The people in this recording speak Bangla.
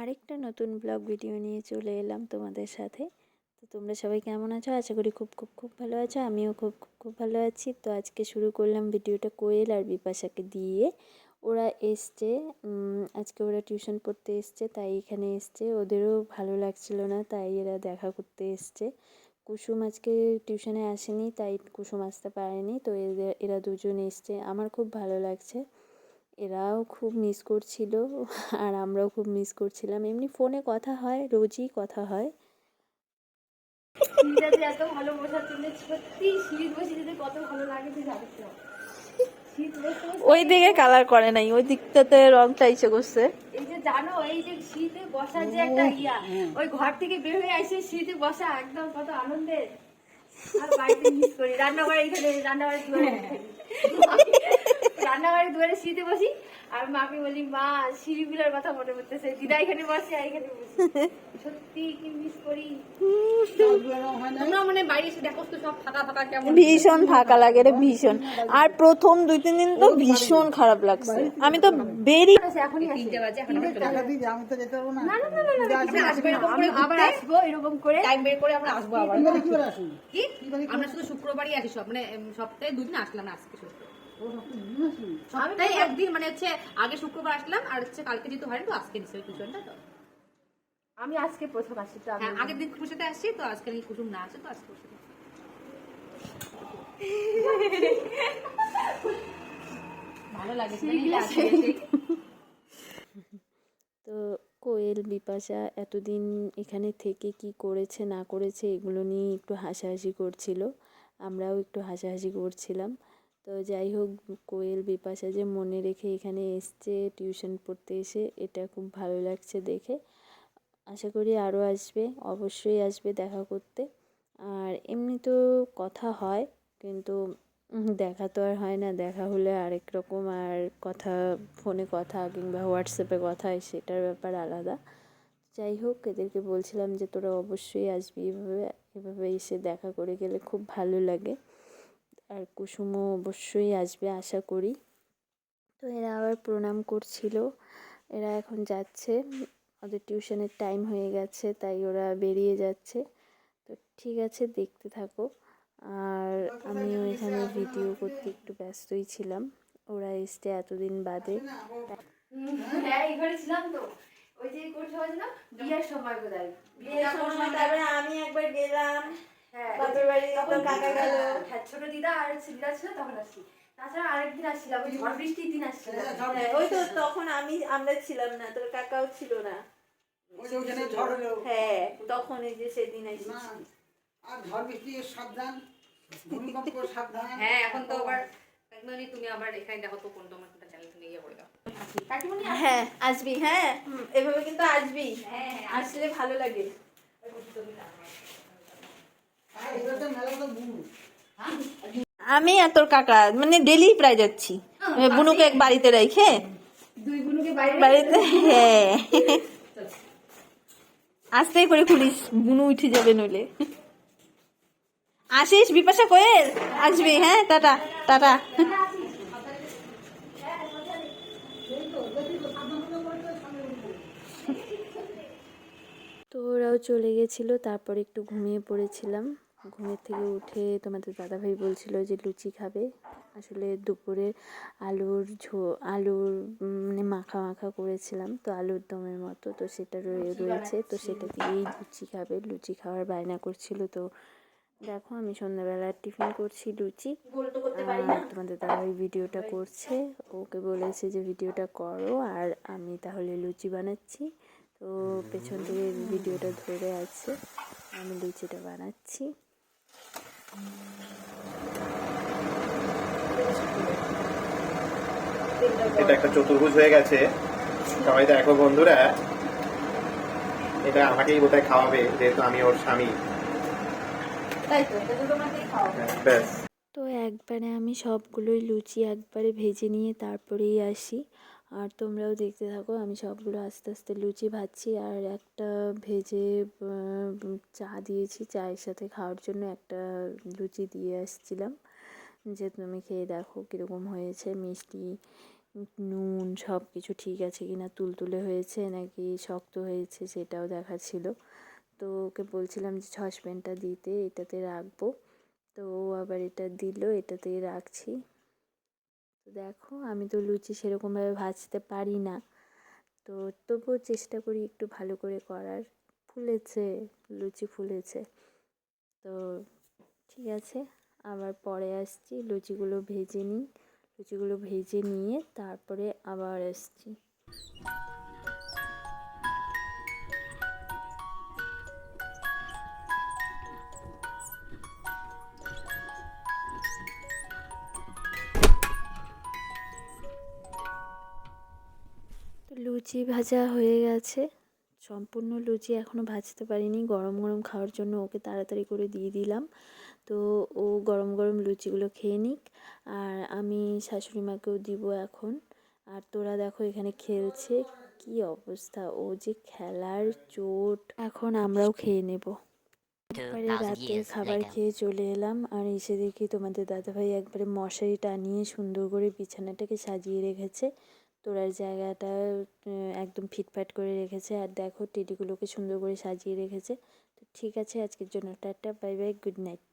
আরেকটা নতুন ব্লগ ভিডিও নিয়ে চলে এলাম তোমাদের সাথে। তো তোমরা সবাই কেমন আছো? আশা করি খুব খুব খুব ভালো আছো। আমিও খুব খুব খুব ভালো আছি। তো আজকে শুরু করলাম ভিডিওটা কোয়েল আর বিপাশাকে দিয়ে। ওরা এসছে আজকে ওরা টিউশন পড়তে এসছে, তাই এখানে এসছে। ওদেরও ভালো লাগছিল না, তাই এরা দেখা করতে এসছে। কুসুম আজকে টিউশনে আসেনি তাই কুসুম আসতে পারেনি। তো এদের এরা দুজন এসছে। আমার খুব ভালো লাগছে। এরাও খুব মিস করছিল আর আমরাও খুব মিস করছিলাম। এমনি ফোনে কথা হয় রোজই কথা হয়। সিঁড়িটা এত ভালো বসার জন্য সত্যি শীত বসে যেতে কত ভালো লাগে তুই জানিস না। শীত বসে ওই দিকে কালার করে নাই ওই দিকটাতে রংটা ইচ্ছে করছে। এই জানো এই যে শীতে বসার যে একটা ইয়া ওই ঘর থেকে বের হয়ে আসে শীতে বসা একদম কত আনন্দের। আর বাড়িতে মিস করি। রান্নাঘরে এইখানে রান্নাঘরে রান্নাঘরে দুয়ারে শীতে বসি আর মাকে বলি মা সিঁড়িগুলোর কথা মনে পড়তেছে। দিদা এখানে বসে আর এখানে বসি। সত্যি কি মিস করি। তোমরা মানে বাইরে এসে দেখো তো সব ফাঁকা ফাঁকা কেমন। ভীষণ ফাঁকা লাগে রে ভীষণ। আর প্রথম দুই তিন দিন তো ভীষণ খারাপ লাগছে। আমি তো বেরিয়ে আছে, এখনই তিনটে বাজে এখন আমরা চলে টাকা দিয়ে আমি তো যেতে পারব না। না, না, না, না, না, না, কিছু আসবে এরকম করে আবার আসব এরকম করে। টাইম বের করে আমরা আসব আবার। কি আমরা শুধু শুক্রবারই আসি সব মানে সপ্তাহে দুদিন আসলাম আজকে একদিন মানে হচ্ছে আগে শুক্রবার আসলাম আর হচ্ছে কালকে যেহেতু হয় তো আজকে নিশ্চয়ই টিউশনটা তো। আমি আজকে প্রথম আসি তো হ্যাঁ আগের দিন সাথে আসছি তো আজকে নাকি কুসুম না আছে তো আজকে ভালো লাগে তো কোয়েল বিপাশা এতদিন এখানে থেকে কি করেছে না করেছে এগুলো নিয়ে একটু হাসাহাসি করছিল। আমরাও একটু হাসাহাসি করছিলাম। তো যাই হোক, কোয়েল বিপাশা যে মনে রেখে এখানে এসছে টিউশন পড়তে এসে, এটা খুব ভালো লাগছে দেখে। আশা করি আরও আসবে, অবশ্যই আসবে দেখা করতে। আর এমনি তো কথা হয়, কিন্তু দেখা তো আর হয় না, দেখা হলে আরেক রকম। আর কথা, ফোনে কথা কিংবা হোয়াটসঅ্যাপে কথা সেটার ব্যাপার আলাদা। যাই হোক, এদেরকে বলছিলাম যে তোরা অবশ্যই আসবি এভাবে এভাবে এসে দেখা করে গেলে খুব ভালো লাগে। আর কুসুমও অবশ্যই আসবে আশা করি। তো এরা আবার প্রণাম করছিল। এরা এখন যাচ্ছে। ওদের টিউশনের টাইম হয়ে গেছে তাই ওরা বেরিয়ে যাচ্ছে। তো ঠিক আছে দেখতে থাকো। আর আমিও এখানে ভিডিও করতে একটু ব্যস্তই ছিলাম। ওরা এসছে এতদিন বাদে। হ্যাঁ ওই যে কোন সময় বিয়ের সময় বোধহয়। বিয়ের সময় তারপরে আমি একবার গেলাম। হ্যাঁ। হ্যাঁ ছোট দিদা আর দিদা ছিল তখন আসছি। তাছাড়া আরেকদিন আসছিলাম ওই ঝড় বৃষ্টির দিন আসছিলাম। হ্যাঁ, ওই তো তখন আমি আমরা ছিলাম না তোর কাকাও ছিল না। ওই যে ওখানে ঝড় হলো। হ্যাঁ তখন এই যে সেদিন এসেছি। আর ঝড় বৃষ্টি সাবধান। ভূমিকম্প সাবধান। হ্যাঁ এখন তো আবার কাকিমণি তুমি আবার এখানে দেখো তো কোন তোমার কোনটা চ্যানেল তুমি ইয়ে করে দাও হ্যাঁ আসবি হ্যাঁ। এভাবে কিন্তু আসবি আসলে ভালো লাগে আর এবার তো মেলা তো বুড়ো আমি আর তোর কাকা মানে ডেলি প্রায় যাচ্ছি। বুনুকে এক বাড়িতে রেখে। দুই বোনকে বাড়িতে হ্যাঁ। আস্তে করে খুলিস বুনু উঠে যাবে নইলে। আসিস বিপাশা কোয়েল? আসবি হ্যাঁ টাটা টাটা। তো ওরাও চলে গেছিল তারপর একটু ঘুমিয়ে পড়েছিলাম। ঘুমের থেকে উঠে তোমাদের দাদাভাই বলছিল যে লুচি খাবে। আসলে দুপুরে আলুর ঝো আলুর মানে মাখা মাখা করেছিলাম তো আলুর দমের মতো তো সেটা রয়ে রয়েছে তো সেটা দিয়েই লুচি খাবে। লুচি খাওয়ার বায়না করছিল তো দেখো আমি সন্ধ্যাবেলা টিফিন করছি লুচি। তোমাদের দাদাভাই ভিডিওটা করছে। ওকে বলেছে যে ভিডিওটা করো আর আমি তাহলে লুচি বানাচ্ছি। তো পেছন থেকে ভিডিওটা ধরে আছে আমি লুচিটা বানাচ্ছি। এটা একটা চতুর্ভুজ হয়ে গেছে। সবাই দেখো বন্ধুরা। এটা আমাকেই বোধহয় খাওয়াবে যেহেতু আমি ওর স্বামী। ব্যাস। তো একবারে আমি সবগুলোই লুচি একবারে ভেজে নিয়ে তারপরেই আসি। আর তোমরাও দেখতে থাকো, আমি সবগুলো আস্তে আস্তে লুচি ভাজছি আর একটা ভেজে চা দিয়েছি চায়ের সাথে খাওয়ার জন্য, একটা লুচি দিয়ে আসছিলাম। যে তুমি খেয়ে দেখো কীরকম হয়েছে, মিষ্টি, নুন সব কিছু ঠিক আছে কি না তুলতুলে হয়েছে নাকি শক্ত হয়েছে সেটাও দেখার ছিল তো ওকে বলছিলাম যে সসপ্যানটা দিতে, এটাতে রাখব। তো আবার এটা দিল, এটাতেই রাখছি। তো দেখো, আমি তো লুচি সেরকমভাবে ভাজতে পারি না। তো তবুও চেষ্টা করি একটু ভালো করে করার। ফুলেছে, লুচি ফুলেছে। তো ঠিক আছে, আবার পরে আসছি। লুচিগুলো ভেজে নিই। লুচিগুলো ভেজে নিয়ে তারপরে আবার আসছি। লুচি ভাজা হয়ে গেছে। সম্পূর্ণ লুচি এখনও ভাজতে পারিনি। গরম গরম খাওয়ার জন্য ওকে তাড়াতাড়ি করে দিয়ে দিলাম। তো ও গরম গরম লুচিগুলো খেয়ে নিক। আর আমি শাশুড়ি মাকেও দিব এখন। আর তোরা দেখো এখানে খেলছে। কি অবস্থা? ও যে খেলার চোট। এখন আমরাও খেয়ে নেব। একবারে 2000 রাতে খাবার খেয়ে চলে এলাম। আর এসে দেখি তোমাদের দাদাভাই একবারে মশারি টানিয়ে সুন্দর করে বিছানাটাকে সাজিয়ে রেখেছে। তোরার জায়গাটা একদম ফিটফাট করে রেখেছে। আর দেখো, টেডিগুলোকে সুন্দর করে সাজিয়ে রেখেছে। তো ঠিক আছে, আজকের জন্য tata, bye bye, good night.